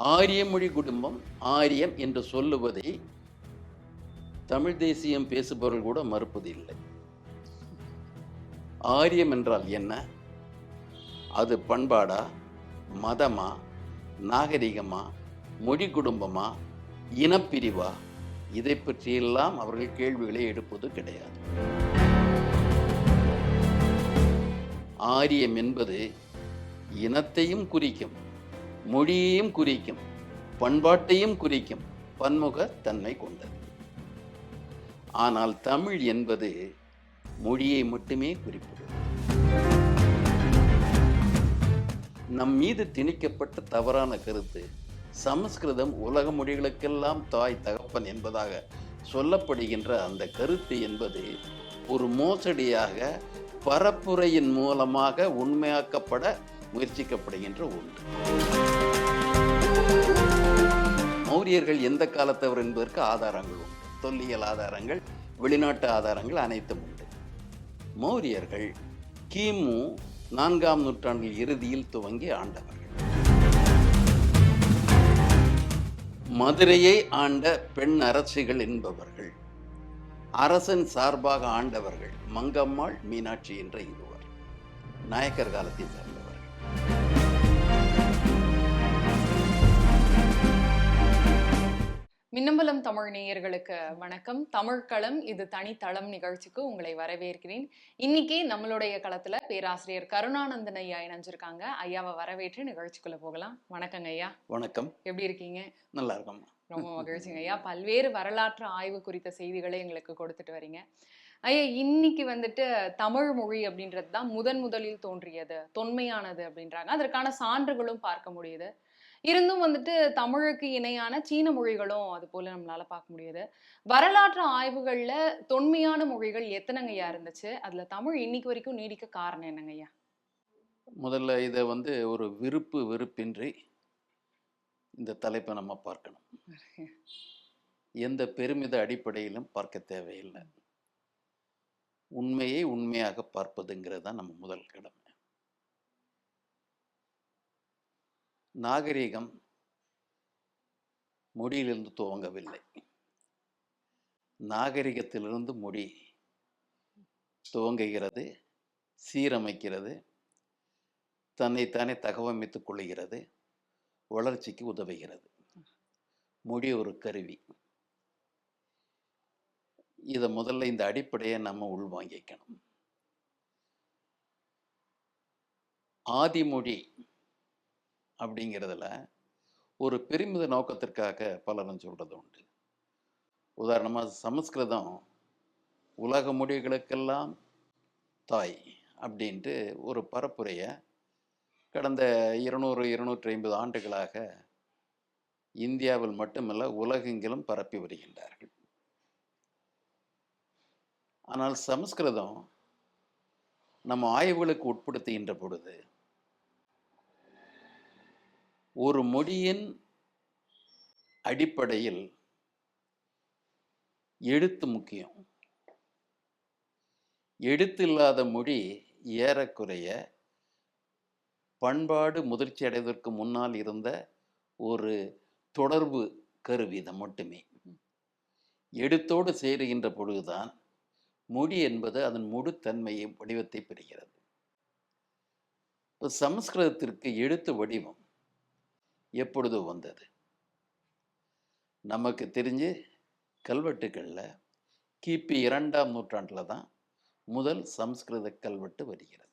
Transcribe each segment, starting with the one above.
ஆரிய மொழி குடும்பம் ஆரியம் என்று சொல்லுவதை தமிழ் தேசியம் பேசுபவர்கள் கூட மறுப்பது இல்லை ஆரியம் என்றால் என்ன? அது பண்பாடா? மதமா? நாகரிகமா? மொழி குடும்பமா? இனப்பிரிவா? இதை பற்றியெல்லாம் அவர்கள் கேள்விகளை எடுப்பது கிடையாது. ஆரியம் என்பது இனத்தையும் குறிக்கும். மொழியையும் குறிக்கும் பண்பாட்டையும் குறிக்கும் பன்முக தன்மை கொண்டது. ஆனால் தமிழ் என்பது மொழியை மட்டுமே குறிப்பிடும் நம் மீது திணிக்கப்பட்ட தவறான கருத்து சமஸ்கிருதம் உலக மொழிகளுக்கெல்லாம் தாய் தகப்பன் என்பதாக சொல்லப்படுகின்ற அந்த கருத்து என்பது ஒரு மோசடியாக பரப்புரையின் மூலமாக உண்மையாக்கப்பட முயற்சிக்கப்படுகின்ற ஒன்று. மௌரியர்கள் எந்த காலத்தவர் என்பதற்கு ஆதாரங்கள் உண்டு. தொல்லியல் ஆதாரங்கள் வெளிநாட்டு ஆதாரங்கள் அனைத்தும் உண்டு. மௌரியர்கள் கிமு நான்காம் நூற்றாண்டில் இறுதியில் துவங்கி ஆண்டவர்கள் மதுரையை ஆண்ட பெண் அரசிகள் என்பவர்கள் அரசன் சார்பாக ஆண்டவர்கள் மங்கம்மாள் மீனாட்சி என்ற இருவர் நாயக்கர் காலத்தை சார்ந்தவர்கள். மின்னம்பலம் தமிழ் நேயர்களுக்கு வணக்கம். தமிழ் களம் இது தனித்தளம் நிகழ்ச்சிக்கு உங்களை வரவேற்கிறேன். இன்னைக்கு நம்மளுடைய களத்துல பேராசிரியர் கருணானந்தன் ஐயா இணைஞ்சிருக்காங்க. ஐயாவை வரவேற்று நிகழ்ச்சிக்குள்ள போகலாம். வணக்கங்க ஐயா. வணக்கம். எப்படி இருக்கீங்க? நல்லா இருக்கம்மா. ரொம்ப மகிழ்ச்சிங்க ஐயா. பல்வேறு வரலாற்று ஆய்வு குறித்த செய்திகளை எங்களுக்கு கொடுத்துட்டு வரீங்க. ஐயா இன்னைக்கு வந்துட்டு தமிழ் மொழி அப்படின்றது தான் முதன் முதலில் தோன்றியது தொன்மையானது அப்படின்றாங்க. அதற்கான சான்றுகளும் பார்க்க முடியுது. இருந்தும் வந்துட்டு தமிழுக்கு இணையான சீன மொழிகளும் அது போல நம்மளால பார்க்க முடியுது. வரலாற்று ஆய்வுகள்ல தொன்மையான மொழிகள் எத்தனைங்கய்யா இருந்துச்சு? அதுல தமிழ் இன்னைக்கு வரைக்கும் நீடிக்க காரணம் என்னங்கய்யா முதல்ல இதை வந்து ஒரு விருப்பு வெறுப்பின்றி இந்த தலைப்பை நம்ம பார்க்கணும். எந்த பெருமித அடிப்படையிலும் பார்க்க தேவையில்லை. உண்மையை உண்மையாக பார்ப்பதுங்கிறது தான் நம்ம முதல் கடமை. நாகரீகம் மொழியிலிருந்து துவங்கவில்லை. நாகரிகத்திலிருந்து மொழி துவங்குகிறது சீரமைக்கிறது தன்னைத்தானே தகவமைத்துக் கொள்கிறது வளர்ச்சிக்கு உதவுகிறது. மொழி ஒரு கருவி. இதை முதல்ல இந்த அடிப்படையை நம்ம உள்வாங்கிக்கணும். ஆதிமொழி அப்படிங்கிறதுல ஒரு பெருமித நோக்கத்திற்காக பலரும் சொல்கிறது உண்டு. உதாரணமாக சமஸ்கிருதம் உலக மொழிகளுக்கெல்லாம் தாய் அப்படின்ட்டு ஒரு பரப்புரையை கடந்த இருநூறு இருநூற்றி ஐம்பது ஆண்டுகளாக இந்தியாவில் மட்டுமல்ல உலகெங்கிலும் பரப்பி வருகின்றார்கள். ஆனால் சமஸ்கிருதம் நம்ம ஆய்வுகளுக்கு உட்படுத்துகின்ற பொழுது ஒரு மொழியின் அடிப்படையில் எழுத்து முக்கியம். எழுத்து இல்லாத மொழி ஏறக்குறைய பண்பாடு முதிர்ச்சி அடைவதற்கு முன்னால் இருந்த ஒரு தொடர்பு கருவிதம் மட்டுமே. எழுத்தோடு சேருகின்ற பொழுதுதான் மொழி என்பது அதன் முழு தன்மையை வடிவத்தை பெறுகிறது. இப்போ சமஸ்கிருதத்திற்கு எழுத்து வடிவம் எப்பொழுது வந்தது. நமக்கு தெரிஞ்சு கல்வெட்டுகளில் கிபி இரண்டாம் நூற்றாண்டில் தான் முதல் சம்ஸ்கிருத கல்வெட்டு வருகிறது.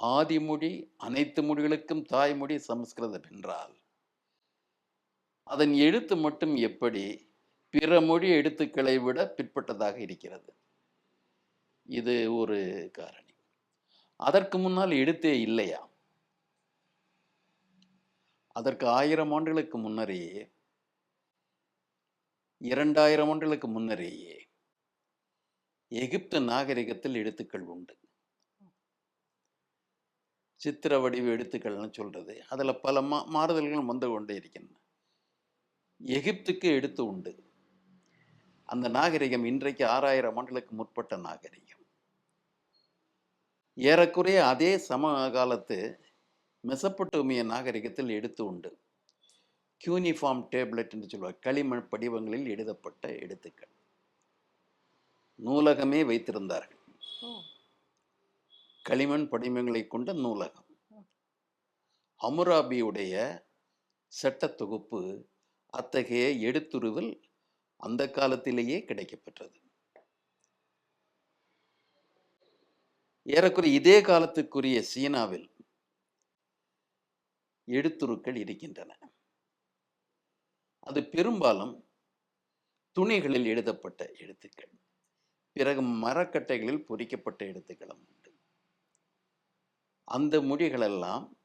ஆதிமொழி அனைத்து மொழிகளுக்கும் தாய்மொழி சமஸ்கிருதம் என்றால் அதன் எழுத்து மட்டும் எப்படி பிற மொழி எழுத்துக்களை விட பிற்பட்டதாக இருக்கிறது? இது ஒரு காரணி. அதற்கு முன்னால் எழுத்தே இல்லையா? அதற்கு ஆயிரம் ஆண்டுகளுக்கு முன்னரேயே இரண்டாயிரம் ஆண்டுகளுக்கு முன்னரேயே எகிப்து நாகரிகத்தில் எழுத்துக்கள் உண்டு. சித்திர வடிவ எழுத்துக்கள்னு சொல்கிறது அதில் பல மா மாறுதல்கள் வந்து கொண்டே இருக்கின்றன. எகிப்துக்கு எழுத்து உண்டு. அந்த நாகரிகம் இன்றைக்கு ஆறாயிரம் ஆண்டுகளுக்கு முற்பட்ட நாகரிகம். ஏறக்குறைய அதே சம காலத்து மெசப்பட்டோமிய நாகரிகத்தில் எடுத்து உண்டு. கியூனிஃபார்ம் டேப்லெட் என்று சொல்வார். களிமண் படிவங்களில் எழுதப்பட்ட எழுத்துக்கள். நூலகமே வைத்திருந்தார்கள். களிமண் படிமங்களை கொண்ட நூலகம். ஹமுராபியுடைய சட்ட தொகுப்பு அத்தகைய எடுத்துருவில் அந்த காலத்திலேயே கிடைக்கப்பெற்றது. ஏறக்குறைய இதே காலத்துக்குரிய சீனாவில் எழுத்துருக்கள் இருக்கின்றன. அது பெரும்பாலும் துணிகளில் எழுதப்பட்ட எழுத்துக்கள். பிறகு மரக்கட்டைகளில் பொறிக்கப்பட்ட எழுத்துக்களும் உண்டு. அந்த மொழிகளெல்லாம்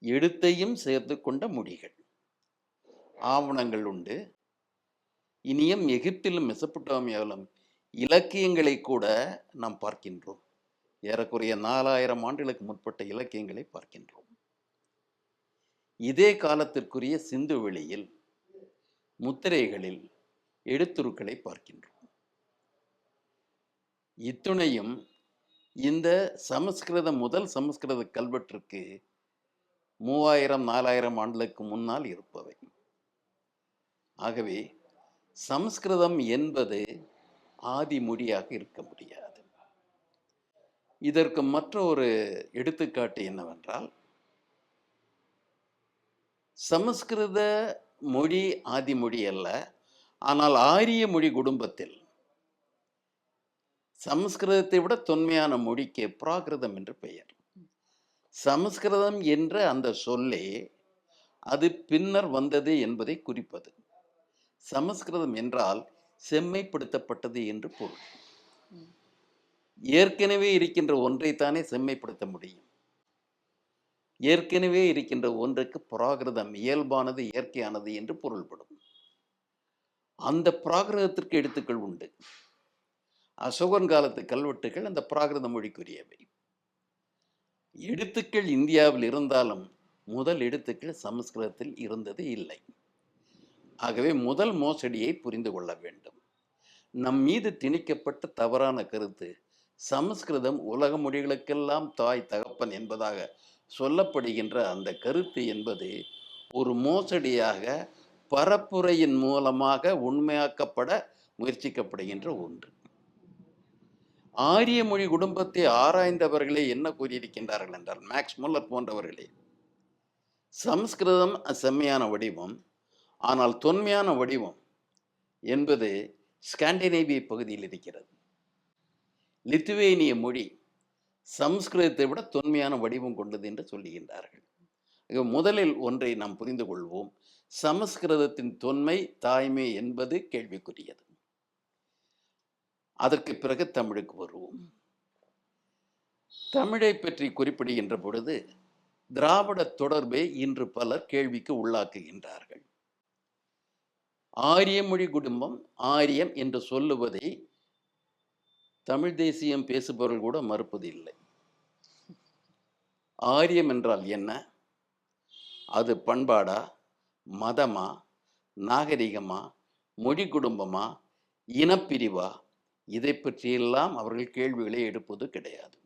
எழுத்தையும் சேர்த்து கொண்ட மொழிகள். ஆவணங்கள் உண்டு. இனியும் எகிப்திலும் மெசப்பட்டோமியாவிலும் இலக்கியங்களை கூட நாம் பார்க்கின்றோம். ஏறக்குறைய நாலாயிரம் ஆண்டுகளுக்கு முற்பட்ட இலக்கியங்களை பார்க்கின்றோம். இதே காலத்திற்குரிய சிந்து வெளியில் முத்திரைகளில் எழுத்துருக்களை பார்க்கின்றோம். இத்துணையும் இந்த சமஸ்கிருத முதல் சமஸ்கிருத கல்வெட்டிற்கு மூவாயிரம் நாலாயிரம் ஆண்டுகளுக்கு முன்னால் இருப்பவை. ஆகவே சமஸ்கிருதம் என்பது ஆதி மொழியாக இருக்க முடியாது. இதற்கு மற்றொரு எடுத்துக்காட்டு என்னவென்றால் சமஸ்கிருத மொழி ஆதி மொழி அல்ல. ஆனால் ஆரிய மொழி குடும்பத்தில். சமஸ்கிருதத்தை விட தொன்மையான மொழிக்கு பிராகிருதம் என்று பெயர். சமஸ்கிருதம் என்ற அந்த சொல்லே அது பின்னர் வந்தது என்பதை குறிப்பது. சமஸ்கிருதம் என்றால் செம்மைப்படுத்தப்பட்டது என்று பொருள். ஏற்கனவே இருக்கின்ற ஒன்றைத்தானே செம்மைப்படுத்த முடியும். ஏற்கனவே இருக்கின்ற ஒன்றுக்கு பிராகிருதம் இயல்பானது இயற்கையானது என்று பொருள்படும். அந்த பிராகிருதத்திற்கு எழுத்துக்கள் உண்டு. அசோகன் காலத்து கல்வெட்டுகள் அந்த பிராகிருத மொழிக்குரியவை. எழுத்துக்கள் இந்தியாவில் இருந்தாலும் முதல் எழுத்துக்கள் சமஸ்கிருதத்தில் இருந்தது இல்லை. ஆகவே முதல் மோசடியை புரிந்து கொள்ள வேண்டும். நம் மீது திணிக்கப்பட்ட தவறான கருத்து சமஸ்கிருதம் உலக மொழிகளுக்கெல்லாம் தாய் தகப்பன் என்பதாக சொல்லப்படுகின்ற அந்த கருத்து என்பது ஒரு மோசடியாக பரப்புரையின் மூலமாக உண்மையாக்கப்பட முயற்சிக்கப்படுகின்ற ஒன்று. ஆரிய மொழி குடும்பத்தை ஆராய்ந்தவர்களே என்ன கூறியிருக்கின்றார்கள் என்றால் மேக்ஸ் முல்லர் போன்றவர்களே சமஸ்கிருதம் செம்மையான வடிவம் ஆனால் தொன்மையான வடிவம் என்பது ஸ்காண்டினேவிய பகுதியில் இருக்கிறது. லித்துவேனிய மொழி சமஸ்கிருதத்தை விட தொன்மையான வடிவம் கொண்டது என்று சொல்லுகின்றார்கள். முதலில் ஒன்றை நாம் புரிந்து கொள்வோம். சமஸ்கிருதத்தின் தொன்மை தாய்மை என்பது கேள்விக்குரியது. அதற்கு பிறகு தமிழுக்கு வருவோம். தமிழை பற்றி குறிப்பிடுகின்ற பொழுது திராவிட தொடர்பை இன்று பலர் கேள்விக்கு உள்ளாக்குகின்றார்கள். ஆரிய மொழி குடும்பம் ஆரியம் என்று சொல்லுவதை தமிழ் தேசியம் பேசுபவர்கள் கூட மறுப்பதில்லை ஆரியம் என்றால் என்ன? அது பண்பாடா? மதமா? நாகரிகமா? மொழி குடும்பமா? இனப்பிரிவா? இதை பற்றியெல்லாம் அவர்கள் கேள்விகளை எடுப்பது கிடையாது.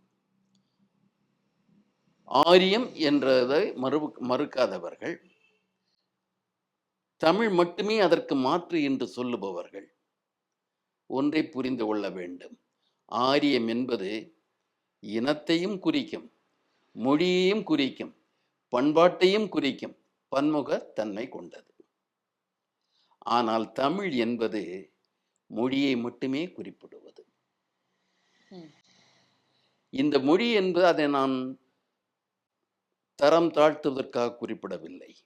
ஆரியம் என்றதை மறு மறுக்காதவர்கள் தமிழ் மட்டுமே அதற்கு மாற்று என்று சொல்லுபவர்கள் ஒன்றை புரிந்து கொள்ள வேண்டும். ஆரியம் என்பது இனத்தையும் குறிக்கும் மொழியையும் குறிக்கும் பண்பாட்டையும் குறிக்கும் பன்முக தன்மை கொண்டது. ஆனால் தமிழ் என்பது மொழியை மட்டுமே குறிப்பிடுவது. இந்த மொழி என்பது அதை நான் தரம் தாழ்த்துவதற்காக குறிப்பிடவில்லை.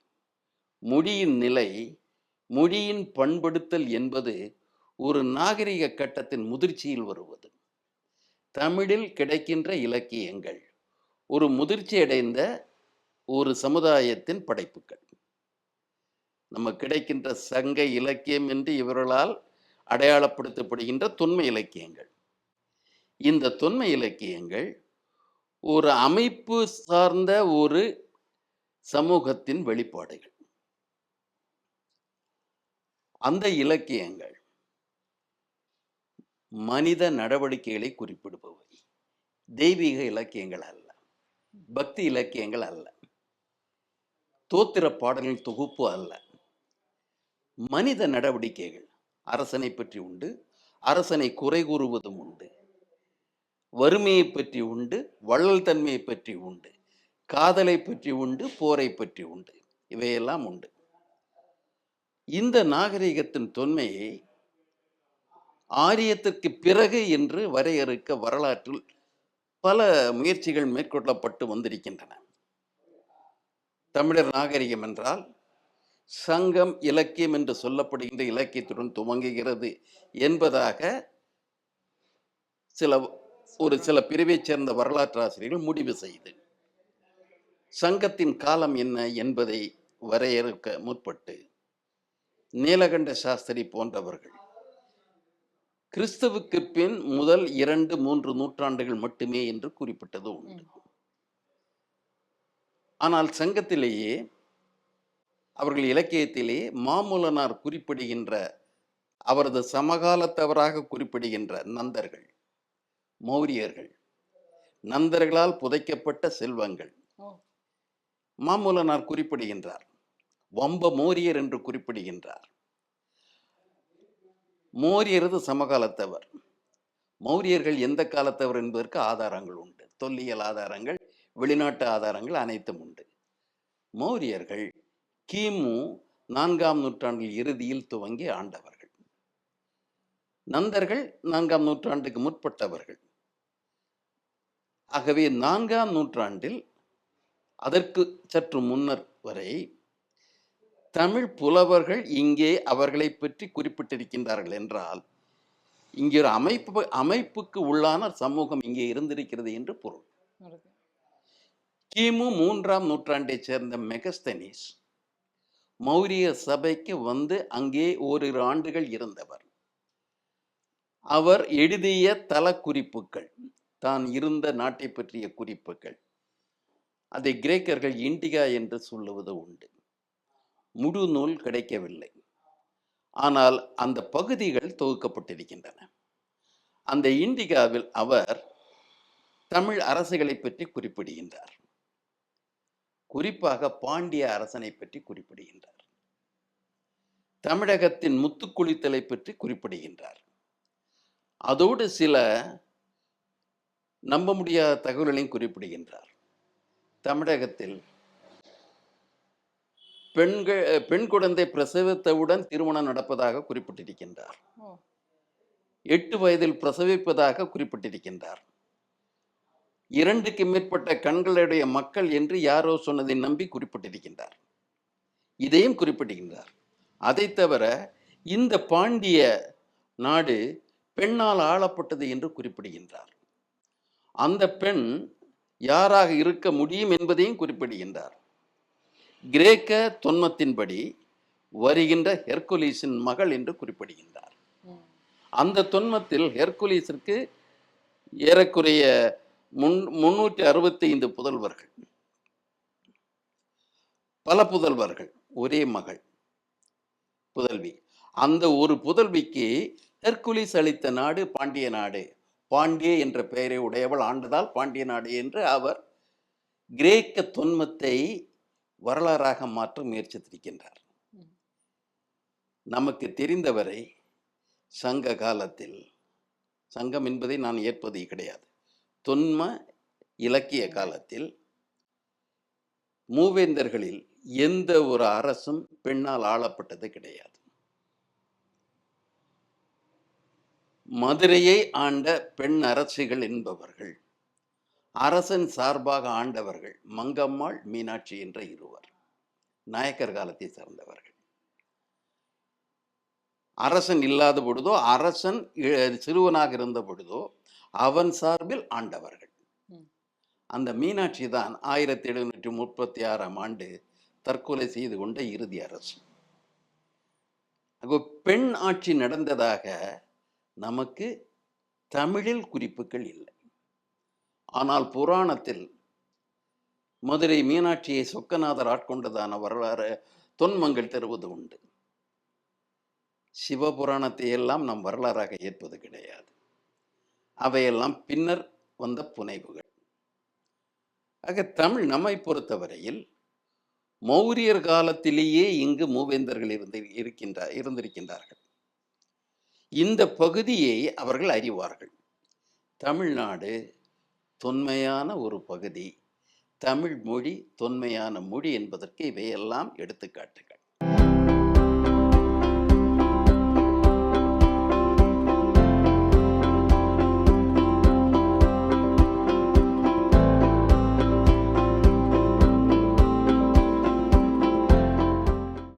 மொழியின் நிலை மொழியின் பண்படுத்தல் என்பது ஒரு நாகரிக கட்டத்தின் முதிர்ச்சியில் வருவது. தமிழில் கிடைக்கின்ற இலக்கியங்கள். ஒரு முதிர்ச்சி அடைந்த ஒரு சமுதாயத்தின் படைப்புகள். நம்ம கிடைக்கின்ற சங்க இலக்கியம் என்று இவர்களால் அடையாளப்படுத்தப்படுகின்ற தொன்மை இலக்கியங்கள். இந்த தொன்மை இலக்கியங்கள் ஒரு அமைப்பு சார்ந்த ஒரு சமூகத்தின் வெளிப்பாடுகள். அந்த இலக்கியங்கள் மனித நடவடிக்கைகளை குறிப்பிடுபவை. தெய்வீக இலக்கியங்கள் அல்ல. பக்தி இலக்கியங்கள் அல்ல. தோத்திர பாடல்கள் தொகுப்பு அல்ல. மனித நடவடிக்கைகள் அரசனை பற்றி உண்டு அரசனை குறை கூறுவதும் உண்டு. வறுமையை பற்றி உண்டு வள்ளல் தன்மையை பற்றி உண்டு காதலை பற்றி உண்டு போரை பற்றி உண்டு. இவையெல்லாம் உண்டு. இந்த நாகரிகத்தின் தொன்மையை ஆரியத்திற்கு பிறகு என்று வரையறுக்க வரலாற்றில் பல முயற்சிகள் மேற்கொள்ளப்பட்டு வந்திருக்கின்றன. தமிழர் நாகரிகம் என்றால் சங்கம் இலக்கியம் என்று சொல்லப்படுகின்ற இலக்கியத்துடன் துவங்குகிறது என்பதாக சில ஒரு சில பிரிவைச் சேர்ந்த வரலாற்று ஆசிரியர்கள் முடிவு செய்து சங்கத்தின் காலம் என்ன என்பதை வரையறுக்க முற்பட்டு நீலகண்ட சாஸ்திரி போன்றவர்கள் கிறிஸ்துவுக்கு பின் முதல் இரண்டு மூன்று நூற்றாண்டுகள் மட்டுமே என்று குறிப்பிட்டது உண்டு. ஆனால் சங்கத்திலேயே அவர்கள் இலக்கியத்திலே மாமூலனார் குறிப்பிடுகின்ற அவரது சமகாலத்தவராக குறிப்பிடுகின்ற நந்தர்கள் மௌரியர்கள் நந்தர்களால் புதைக்கப்பட்ட செல்வங்கள். மாமூலனார் குறிப்பிடுகின்றார். வம்ப மோரியர் என்று குறிப்பிடுகின்றார். மோரியரது சமகாலத்தவர். மௌரியர்கள் எந்த காலத்தவர் என்பதற்கு ஆதாரங்கள் உண்டு. தொல்லியல் ஆதாரங்கள் வெளிநாட்டு ஆதாரங்கள் அனைத்தும் உண்டு. மௌரியர்கள் கிமு நான்காம் நூற்றாண்டில் இறுதியில் துவங்கி ஆண்டவர்கள். நந்தர்கள் நான்காம் நூற்றாண்டுக்கு முற்பட்டவர்கள். ஆகவே நான்காம் நூற்றாண்டில் அதற்கு சற்று முன்னர் வரை தமிழ் புலவர்கள் இங்கே அவர்களை பற்றி குறிப்பிட்டிருக்கின்றார்கள் என்றால் இங்கே ஒரு அமைப்பு அமைப்புக்கு உள்ளான சமூகம் இங்கே இருந்திருக்கிறது என்று பொருள். கிமு மூன்றாம் நூற்றாண்டைச் சேர்ந்த மெகஸ்தனிஸ் மௌரிய சபைக்கு வந்து அங்கே ஓரிரு ஆண்டுகள் இருந்தவர். அவர் எழுதிய தல குறிப்புகள் தான் இருந்த நாட்டை பற்றிய குறிப்புகள். அதை கிரேக்கர்கள் இண்டிகா என்று சொல்லுவது உண்டு. முழு நூல் கிடைக்கவில்லை. ஆனால் அந்த பகுதிகள் தொகுக்கப்பட்டிருக்கின்றன. அந்த இண்டிகாவில் அவர் தமிழ் அரசுகளை பற்றி குறிப்பிடுகின்றார். குறிப்பாக பாண்டிய அரசனை பற்றி குறிப்பிடுகின்றார். தமிழகத்தின் முத்துக்குளித்தலை பற்றி குறிப்பிடுகின்றார். அதோடு சில நம்ப முடியாத தகவல்களையும் குறிப்பிடுகின்றார். தமிழகத்தில் பெண்கள் பெண் குழந்தை பிரசவித்தவுடன் திருமணம் நடப்பதாக குறிப்பிட்டிருக்கின்றார். எட்டு வயதில் பிரசவிப்பதாக குறிப்பிட்டிருக்கின்றார். இரண்டுக்கு மேற்பட்ட கண்களுடைய மக்கள் என்று யாரோ சொன்னதை நம்பி குறிப்பிட்டிருக்கின்றார். இதையும் குறிப்பிட்டிருக்கின்றார். அதை தவிர இந்த பாண்டிய நாடு பெண்ணால் ஆளப்பட்டது என்று குறிப்பிடுகின்றார். அந்த பெண் யாராக இருக்க முடியும் என்பதையும் குறிப்பிடுகின்றார். கிரேக்க தொன்மத்தின்படி வருகின்ற ஹெர்குலிஸின் மகள் என்று குறிப்பிடுகின்றார். அந்த தொன்மத்தில் ஹெர்குலிஸிற்கு ஏறக்குறைய முன் முன்னூற்றி அறுபத்தி ஐந்து புதல்வர்கள். பல புதல்வர்கள் ஒரே மகள் புதல்வி. அந்த ஒரு புதல்விக்கு ஹெர்குலிஸ் அளித்த நாடு பாண்டிய நாடு. பாண்டிய என்ற பெயரை உடையவள் ஆண்டதால் பாண்டிய நாடு என்று அவர் கிரேக்க தொன்மத்தை வரலாறாக மாற்ற முயற்சித்திருக்கின்றார். நமக்கு தெரிந்தவரை சங்க காலத்தில் சங்கம் என்பதை நான் ஏற்பது கிடையாது. தொன்ம இலக்கிய காலத்தில் மூவேந்தர்களில் எந்த ஒரு அரசும் பெண்ணால் ஆளப்பட்டது கிடையாது. மதுரையை ஆண்ட பெண் அரசிகள் என்பவர்கள் அரசன் சார்பாக ஆண்டவர்கள் மங்கம்மாள் மீனாட்சி என்ற இருவர். நாயக்கர் காலத்தை சார்ந்தவர்கள். அரசன் இல்லாத பொழுதோ அரசன் சிறுவனாக இருந்த பொழுதோ அவன் சார்பில் ஆண்டவர்கள். அந்த மீனாட்சி தான் ஆயிரத்தி எழுநூற்றி முப்பத்தி ஆறாம் ஆண்டு தற்கொலை செய்து கொண்ட இறுதி அரசு பெண் ஆட்சி நடந்ததாக நமக்கு தமிழில் குறிப்புகள் இல்லை. ஆனால் புராணத்தில் மதுரை மீனாட்சியை சொக்கநாதர் ஆட்கொண்டதான வரலாறு தொன்மங்கள் தருவது உண்டு. சிவபுராணத்தை எல்லாம் நாம் வரலாறாக ஏற்பது கிடையாது. அவையெல்லாம் பின்னர் வந்த புனைவுகள். ஆக தமிழ் நம்மை பொறுத்தவரையில் மௌரியர் காலத்திலேயே இங்கு மூவேந்தர்கள் இருந்து இருக்கின்ற இருந்திருக்கின்றார்கள். இந்த பகுதியை அவர்கள் அறிவார்கள். தமிழ்நாடு தொன்மையான ஒரு பகுதி. தமிழ் மொழி தொன்மையான மொழி என்பதற்கு இவையெல்லாம் எடுத்துக்காட்டுகள்.